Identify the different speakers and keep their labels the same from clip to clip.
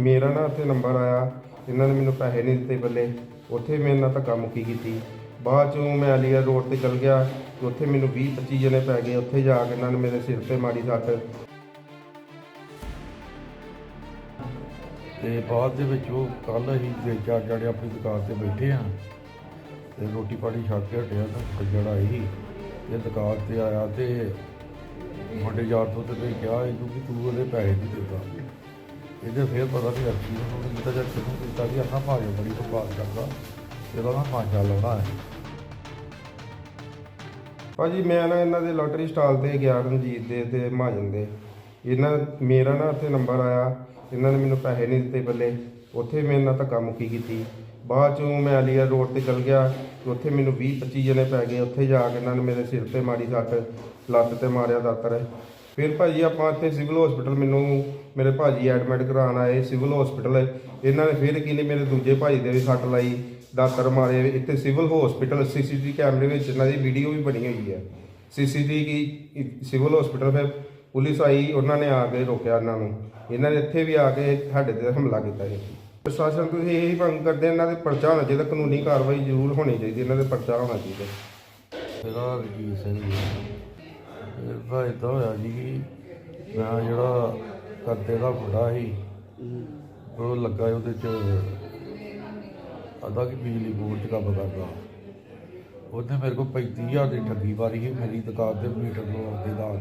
Speaker 1: ਮੇਰਾ ਨਾ ਉੱਥੇ ਨੰਬਰ ਆਇਆ, ਇਹਨਾਂ ਨੇ ਮੈਨੂੰ ਪੈਸੇ ਨਹੀਂ ਦਿੱਤੇ ਬੱਲੇ। ਉੱਥੇ ਮੇਰੇ ਨਾਲ ਧੱਕਾ ਮੁੱਕੀ ਕੀਤੀ। ਬਾਅਦ ਚੋਂ ਮੈਂ ਅਲੀਆ ਰੋਡ ਤੇ ਚਲ ਗਿਆ, ਤੇ ਉੱਥੇ ਮੈਨੂੰ 20 25 ਜਣੇ ਪੈ ਗਏ। ਉੱਥੇ ਜਾ ਕੇ ਇਹਨਾਂ ਨੇ ਮੇਰੇ ਸਿਰ ਤੇ ਮਾਰੀ ਸੱਟ।
Speaker 2: ਤੇ ਬਾਅਦ ਦੇ ਵਿੱਚ ਉਹ ਕੱਲ ਅਸੀਂ ਤਿੰਨ ਚਾਰ ਜਣੇ ਆਪਣੀ ਦੁਕਾਨ ਤੇ ਬੈਠੇ ਆ ਤੇ ਰੋਟੀ ਪਾਣੀ ਛੱਡ ਕੇ ਹਟਿਆ ਤਾਂ ਸੱਜਣ ਆਈ ਸੀ। ਇਹ ਦੁਕਾਨ ਤੇ ਆਇਆ ਤੇ ਮੁੰਡੇ ਯਾਰ ਤੋਂ ਤੇ ਕੋਈ ਕਿਹਾ, ਇਹਨੂੰ ਕਿ ਤੂੰ ਉਹਦੇ ਪੈਸੇ ਨਹੀਂ ਦਿੱਤਾ। ਇਹਦੇ ਫੇਰ ਪਤਾ ਵੀ ਅੱਛੀ ਉਹਨੂੰ ਕੀਤਾ ਜਦ ਕਿਹਨੂੰ ਕੀਤਾ ਵੀ ਆਪਣਾ ਭਾਜੋ ਬੜੀ ਬਕਵਾਸ ਕਰਦਾ, ਇਹਦਾ ਨਾ ਪਾਂਚਾ ਲਾਉਣਾ ਹੈ।
Speaker 1: ਭਾਜੀ, ਮੈਂ ਨਾ ਇਹਨਾਂ ਦੇ ਲੋਟਰੀ ਸਟਾਲ ਤੇ ਗਿਆ ਰਣਜੀਤ ਦੇ ਤੇ ਮਹਾਜਨ ਦੇ। ਇਹਨਾਂ, ਮੇਰਾ ਨਾ ਇੱਥੇ ਨੰਬਰ ਆਇਆ, ਇਹਨਾਂ ਨੇ ਮੈਨੂੰ ਪੈਸੇ ਨਹੀਂ ਦਿੱਤੇ ਬੱਲੇ। ਉੱਥੇ ਮੇਰੇ ਨਾਲ ਧੱਕਾ ਮੁੱਕੀ ਕੀਤੀ। ਬਾਅਦ ਚੋਂ ਮੈਂ ਅਲੀਆ ਰੋਡ ਤੇ ਚਲ ਗਿਆ, ਉੱਥੇ ਮੈਨੂੰ 20 25 ਜਣੇ ਪੈ ਗਏ। ਉੱਥੇ ਜਾ ਕੇ ਇਹਨਾਂ ਨੇ ਮੇਰੇ ਸਿਰ ਤੇ ਮਾਰੀ ਸੱਟ, ਲੱਤ ਤੇ ਮਾਰਿਆ ਦਾਤਰ। ਫਿਰ ਭਾਜੀ, ਆਪਾਂ ਇੱਥੇ ਸਿਵਲ ਹਸਪੀਟਲ ਮੈਨੂੰ ਮੇਰੇ ਭਾਜੀ ਐਡਮਿਟ ਕਰਾਉਣ ਆਏ ਸਿਵਲ ਹਸਪੀਟਲ ਇਹਨਾਂ ਨੇ ਫਿਰ ਕੀ ਨੇ ਮੇਰੇ ਦੂਜੇ ਭਾਜੀ ਦੇ ਵੀ ਸੱਟ ਲਾਈ, ਦਾਤਰ ਮਾਰੇ। ਇੱਥੇ ਸਿਵਲ ਹਸਪੀਟਲ ਸੀਸੀਟੀਵੀ ਕੈਮਰੇ ਵਿੱਚ ਇਹਨਾਂ ਦੀ ਵੀਡੀਓ ਵੀ ਬਣੀ ਹੋਈ ਹੈ। ਸੀਸੀਟੀਵੀ ਸਿਵਲ ਹਸਪੀਟਲ ਫਿਰ ਪੁਲਿਸ ਆਈ, ਉਹਨਾਂ ਨੇ ਆ ਕੇ ਰੋਕਿਆ ਇਹਨਾਂ ਨੂੰ। ਇਹਨਾਂ ਨੇ ਇੱਥੇ ਵੀ ਆ ਕੇ ਸਾਡੇ ਤੇ ਹਮਲਾ ਕੀਤਾ ਜੀ ਪ੍ਰਸ਼ਾਸਨ ਤੁਸੀਂ ਇਹੀ ਮੰਗ ਕਰਦੇ ਇਹਨਾਂ ਦੇ ਪਰਚਾ ਹੋਣਾ ਚਾਹੀਦਾ, ਕਾਨੂੰਨੀ ਕਾਰਵਾਈ ਜ਼ਰੂਰ ਹੋਣੀ ਚਾਹੀਦੀ, ਇਹਨਾਂ ਦੇ ਪਰਚਾ ਹੋਣਾ ਚਾਹੀਦਾ।
Speaker 2: ਇਹਦਾ ਰਜੀਤ ਸਿੰਘ ਜੀ। ਇਹਦਾ ਇਦਾਂ ਹੋਇਆ ਜੀ ਮੈਂ ਜਿਹੜਾ ਕਰਦੇ ਦਾ ਮੁੰਡਾ ਸੀ। ਉਹ ਲੱਗਾ ਉਹਦੇ ਚ ਆਦਾ ਕਿ ਬਿਜਲੀ ਬੋਰਡ ਚ ਕੰਮ ਕਰਦਾ। ਉਹਨੇ ਮੇਰੇ ਕੋਲ 35000 ਦੀ ਠੱਗੀ ਮਾਰੀ ਸੀ, ਮੇਰੀ ਦੁਕਾਨ ਤੇ ਮੀਟਰ ਲਵਾਉਣ ਦੇ ਨਾਂ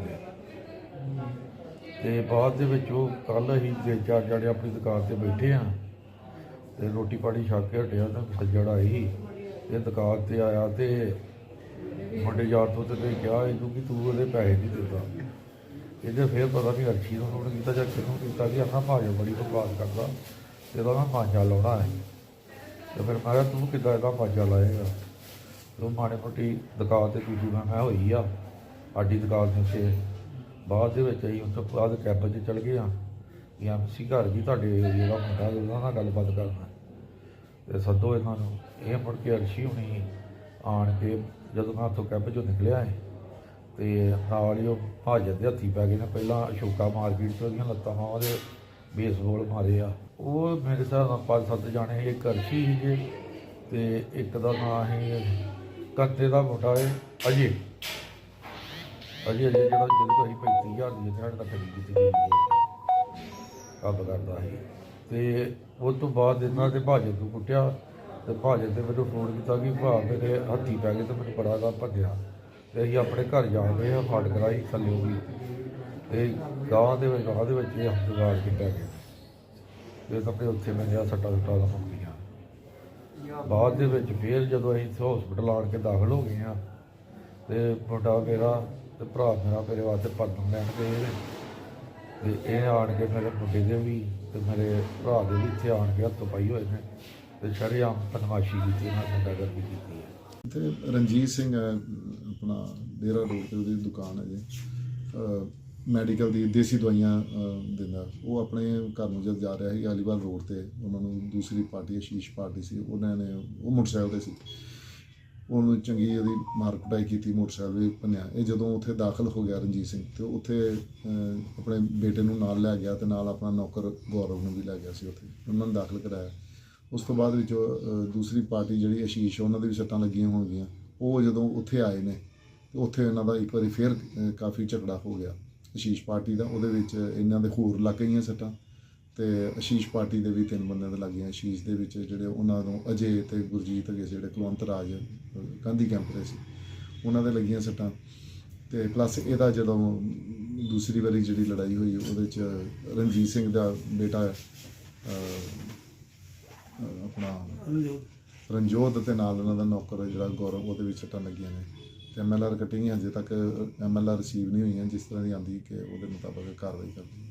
Speaker 2: ਤੇ ਬਾਅਦ ਦੇ ਵਿੱਚ ਉਹ ਕੱਲ ਅਸੀਂ ਤਿੰਨ ਚਾਰ ਜਾਣੇ ਆਪਣੀ ਦੁਕਾਨ ਤੇ ਬੈਠੇ ਆ ਤੇ ਰੋਟੀ ਪਾਣੀ ਛੱਕ ਕੇ ਹਟਿਆ ਤਾਂ ਸੱਜਣ ਆਈ ਸੀ। ਇਹ ਦੁਕਾਨ ਤੇ ਆਇਆ ਤੇ ਮੁੰਡੇ ਯਾਰ ਤੋਂ ਤੇ ਕਿਹਾ ਇਹਨੂੰ ਕਿ ਤੂੰ ਉਹਦੇ ਪੈਸੇ ਨਹੀਂ ਦਿੰਦਾ। ਇਹਦੇ ਫੇਰ ਪਤਾ ਨਹੀਂ ਅਰਸ਼ੀ ਨੂੰ ਉਹਨੇ ਕੀਤਾ ਜਾਂ ਕਿਹਨੂੰ ਕੀਤਾ ਕਿ ਆਪਣਾ ਭਾਜੋ ਬੜੀ ਬਕਵਾਸ ਕਰਦਾ, ਇਹਦਾ ਮੈਂ ਮਾਂਜਾ ਲਾਉਣਾ ਹੈ। ਤੇ ਫਿਰ ਮੈਂ ਕਿਹਾ, ਤੂੰ ਕਿੱਦਾਂ ਇਹਦਾ ਮਾਂਜਾ ਲਾਏਗਾ? ਉਹ ਮਾੜੇ ਮੋਟੀ ਦੁਕਾਨ ਤੇ ਪੀਜੀ ਮੈਂ ਮੈਂ ਹੋਈ ਆ, ਸਾਡੀ ਦੁਕਾਨ ਦੇ ਉੱਤੇ, ਬਾਅਦ ਦੇ ਵਿੱਚ ਅਸੀਂ ਉਸ ਤੋਂ ਬਾਅਦ ਕੈਬ 'ਚ ਚਲ ਗਏ ਆ। ਐਮਸੀ ਘਰ ਵੀ ਤੁਹਾਡੇ ਏਰੀਆ ਦਾ ਮੁੰਡਾ ਉਹਨਾਂ ਨਾਲ ਗੱਲਬਾਤ ਕਰਨਾ ਤੇ ਸੱਦੋ ਇਹਨਾਂ ਨੂੰ, ਇਹ ਮੁੜ ਕੇ ਅਰਸ਼ੀ ਹੁਣੀ ਆਣ ਕੇ ਜਦੋਂ ਮੈਂ ਉੱਥੋਂ ਕੈਬ ਚੋਂ ਨਿਕਲਿਆ ਹੈ ਤੇ ਨਾਲ ਹੀ ਉਹ ਹਾਜ਼ਰ ਦੇ ਹੱਥੀ ਪੈ ਗਏ ਨੇ। ਪਹਿਲਾਂ ਅਸ਼ੋਕਾ ਮਾਰਕੀਟ ਤੋਂ ਉਹਦੀਆਂ ਲੱਤਾਂ ਮਾਂ ਦੇ ਬੇਸਬਾਲ ਮਾਰੇ ਆ। ਉਹ ਮੇਰੇ ਹਿਸਾਬ ਨਾਲ ਪੰਜ ਸੱਤ ਜਾਣੇ ਇੱਕ ਅਰਸ਼ੀ ਸੀਗੇ ਤੇ ਇੱਕ ਦਾ ਨਾਂ ਹੈ ਕੱਤੇ ਦਾ ਮੁੰਡਾ ਹੈ ਅਜੇ। ਅਜੇ ਅਜੇ ਜਿਹੜਾ ਜਿਹਦੇ ਤੋਂ ਅਸੀਂ 35000 ਦੀ ਜਿਹੜਾ ਤੱਕ ਕੀਤੀ ਗਈ ਕੰਮ ਕਰਦਾ ਸੀ। ਤੇ ਉਹ ਤੋਂ ਬਾਅਦ ਇਹਨਾਂ ਦੇ ਭਾਜੇ ਨੂੰ ਕੁੱਟਿਆ ਤੇ ਭਾਜੇ ਤੇ ਮੈਨੂੰ ਫੋਨ ਕੀਤਾ ਕਿ ਭਾ ਮੇਰੇ ਹੱਥੀ ਪੈ ਗਏ ਤੇ ਮੈਨੂੰ ਬੜਾ ਗਾ ਭੱਜਿਆ। ਤੇ ਅਸੀਂ ਆਪਣੇ ਘਰ ਜਾ ਰਹੇ ਹਾਂ ਫਾਟ ਕਰਾਈ ਥੱਲੇ ਵੀ। ਤੇ ਗਾਂ ਦੇ ਵਿੱਚ ਗਾਂ ਦੇ ਵਿੱਚ ਇਹ ਹਸਪਤਾਲ ਕੇ ਪੈ ਤੇ ਤਾਂ ਆਪਣੇ ਉੱਥੇ ਮੈਂ ਗਿਆ ਸੱਟਾ ਸੁੱਟਾਂ ਦਾ ਮੰਗੀਆਂ ਬਾਅਦ ਦੇ ਵਿੱਚ ਫਿਰ ਜਦੋਂ ਅਸੀਂ ਇੱਥੇ ਹਸਪੀਟਲ ਆਣ ਕੇ ਦਾਖਲ ਹੋ ਗਏ ਆ, ਤੇ ਮੁੰਡਾ ਮੇਰਾ ਤੇ ਭਰਾ ਮੇਰਾ ਮੇਰੇ ਵਾਸਤੇ ਪਰਦਮ ਲੈਣ ਗਏ ਨੇ। ਤੇ ਇਹ ਆਣ ਕੇ ਮੇਰੇ ਮੁੰਡੇ ਦੇ ਵੀ ਤੇ ਮੇਰੇ ਭਰਾ ਦੇ ਵੀ ਇੱਥੇ ਆਣ ਕੇ ਹੱਥ ਪਾਈ ਹੋਏ ਨੇ। ਤੇ ਸ਼ਰੇਆਮ ਬਦਮਾਸ਼ੀ ਕੀਤੀ, ਉਹਨਾਂ ਨੇ ਗੁੰਡਾਗਰਦੀ ਕੀਤੀ ਹੈ।
Speaker 3: ਤੇ ਰਣਜੀਤ ਸਿੰਘ ਆਪਣਾ ਡੇਰਾ ਰੋਡ ਤੇ ਉਹਦੀ ਦੁਕਾਨ ਹੈ ਜੀ। ਮੈਡੀਕਲ ਦੀ ਦੇਸੀ ਦਵਾਈਆਂ ਦਿੰਦਾ। ਉਹ ਆਪਣੇ ਘਰ ਨੂੰ ਜਦ ਜਾ ਰਿਹਾ ਸੀ ਅਲੀਵਾਲ ਰੋਡ ਤੇ, ਉਹਨਾਂ ਨੂੰ ਦੂਸਰੀ ਪਾਰਟੀ ਆਸ਼ੀਸ਼ ਪਾਰਟੀ ਸੀ। ਉਹਨਾਂ ਨੇ ਉਹ ਮੋਟਰਸਾਈਕਲ ਤੇ ਸੀ। ਉਹਨੂੰ ਚੰਗੀ ਉਹਦੀ ਮਾਰ ਕੁਟਾਈ ਕੀਤੀ, ਮੋਟਰਸਾਈਕਲ ਵੀ ਭੰਨਿਆ। ਇਹ ਜਦੋਂ ਉੱਥੇ ਦਾਖਲ ਹੋ ਗਿਆ ਰਣਜੀਤ ਸਿੰਘ, ਤੇ ਉੱਥੇ ਆਪਣੇ ਬੇਟੇ ਨੂੰ ਨਾਲ ਲੈ ਗਿਆ ਤੇ ਨਾਲ ਆਪਣਾ ਨੌਕਰ ਗੌਰਵ ਨੂੰ ਵੀ ਲੈ ਗਿਆ ਸੀ ਉੱਥੇ। ਉਹਨਾਂ ਨੂੰ ਦਾਖਲ ਕਰਾਇਆ। ਉਸ ਤੋਂ ਬਾਅਦ ਵਿੱਚ ਦੂਸਰੀ ਪਾਰਟੀ ਜਿਹੜੀ ਆਸ਼ੀਸ਼ ਉਹਨਾਂ ਦੇ ਵੀ ਸੱਟਾਂ ਲੱਗੀਆਂ ਹੋਣਗੀਆਂ। ਉਹ ਜਦੋਂ ਉੱਥੇ ਆਏ ਨੇ ਉੱਥੇ ਇਹਨਾਂ ਦਾ ਇੱਕ ਵਾਰੀ ਫੇਰ ਕਾਫੀ ਝਗੜਾ ਹੋ ਗਿਆ। ਆਸ਼ੀਸ਼ ਪਾਰਟੀ ਦਾ ਉਹਦੇ ਵਿੱਚ ਇਹਨਾਂ ਦੇ ਹੋਰ ਲੱਗ ਗਈਆਂ ਸੱਟਾਂ ਤੇ ਆਸ਼ੀਸ਼ ਪਾਰਟੀ ਦੇ ਵੀ ਤਿੰਨ ਬੰਦਿਆਂ ਦੇ ਲੱਗੀਆਂ ਆਸ਼ੀਸ਼ ਦੇ ਵਿੱਚ ਜਿਹੜੇ ਉਹਨਾਂ ਨੂੰ ਅਜੇ ਤੇ ਗੁਰਜੀਤ ਸੀ ਜਿਹੜੇ ਕੁਲਵੰਤ ਰਾਜ ਗਾਂਧੀ ਕੈਂਪ ਦੇ ਸੀ ਉਹਨਾਂ ਦੇ ਲੱਗੀਆਂ ਸੱਟਾਂ। ਤੇ ਪਲੱਸ ਇਹਦਾ ਜਦੋਂ ਦੂਸਰੀ ਵਾਰੀ ਜਿਹੜੀ ਲੜਾਈ ਹੋਈ ਉਹਦੇ ਚ ਰਣਜੀਤ ਸਿੰਘ ਦਾ ਬੇਟਾ ਆਪਣਾ ਰਣਜੋਤ। ਤੇ ਨਾਲ ਉਹਨਾਂ ਦਾ ਨੌਕਰ ਜਿਹੜਾ ਗੌਰਵ ਉਹਦੇ ਵਿੱਚ ਸੱਟਾਂ ਲੱਗੀਆਂ ਨੇ। ਐਮਐਲਆਰ ਕੱਟੀਆਂ ਅਜੇ ਤੱਕ ਐਮਐਲਆਰ ਰਿਸੀਵ ਨਹੀਂ ਹੋਈਆਂ, ਜਿਸ ਤਰ੍ਹਾਂ ਦੀ ਆਂਦੀ ਕਿ ਉਹਦੇ ਮੁਤਾਬਕ ਕਾਰਵਾਈ ਕਰਦੀ